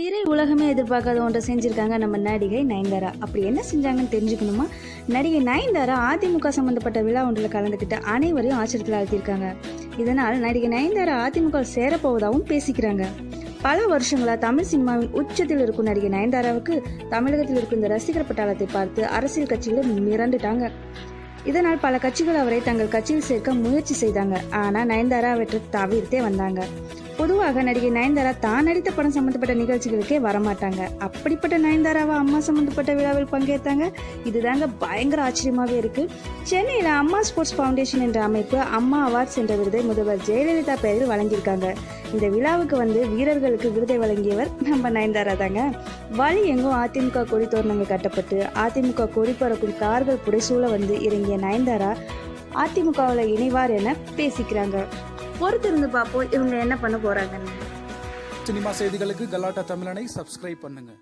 திரை உலகமே எதிர்பார்க்காத ஒன்றை செஞ்சிருக்காங்க நம்ம நடிகை நயன்தாரா. அப்படி என்ன செஞ்சாங்கன்னு தெரிஞ்சுக்கணுமா? நடிகை நயன்தாரா அதிமுக சம்பந்தப்பட்ட விழா ஒன்றில் கலந்துக்கிட்டு அனைவரையும் ஆச்சரியத்தில் ஆழ்த்தியிருக்காங்க. இதனால் நடிகை நயன்தாரா அதிமுக சேரப்போவதாகவும் பேசிக்கிறாங்க. பல வருஷங்களா தமிழ் சினிமாவின் உச்சத்தில் இருக்கும் நடிகை நயன்தாராவுக்கு தமிழகத்தில் இருக்கும் இந்த ரசிகர் பட்டாளத்தை பார்த்து அரசியல் கட்சிகளும் மிரண்டுட்டாங்க. இதனால் பல கட்சிகள் அவரை தங்கள் கட்சியில் சேர்க்க முயற்சி செய்தாங்க. ஆனால் நயன்தாரா அவற்றை தவிர்த்தே வந்தாங்க. பொதுவாக நடிகை நயன்தாரா தான் நடித்த படம் சம்பந்தப்பட்ட நிகழ்ச்சிகளுக்கே வரமாட்டாங்க. அப்படிப்பட்ட நயன்தாராவை அம்மா சம்பந்தப்பட்ட விழாவில் பங்கேற்றாங்க. இதுதாங்க பயங்கர ஆச்சரியமாகவே இருக்கு. சென்னையில் அம்மா ஸ்போர்ட்ஸ் ஃபவுண்டேஷன் என்ற அமைப்பு அம்மா அவார்ட்ஸ் என்ற விருதை முதல்வர் ஜெயலலிதா பெயரில் வழங்கியிருக்காங்க. இந்த விழாவுக்கு வந்து வீரர்களுக்கு விருதை வழங்கியவர் நம்ம நயன்தாரா தாங்க. வழி எங்கும் அதிமுக கொடி தோரணங்கள் கட்டப்பட்டு அதிமுக கொடி பறக்கும் கார்கள் புடைசூழ வந்து இறங்கிய நயன்தாரா அதிமுகவில் இணைவார் என பேசிக்கிறாங்க. பொறுத்திருந்து பார்ப்போம் இவங்க என்ன பண்ண போறாங்கன்னு. சினிமா செய்திகளுக்கு கலாட்டா தமிழனை சப்ஸ்கிரைப் பண்ணுங்க.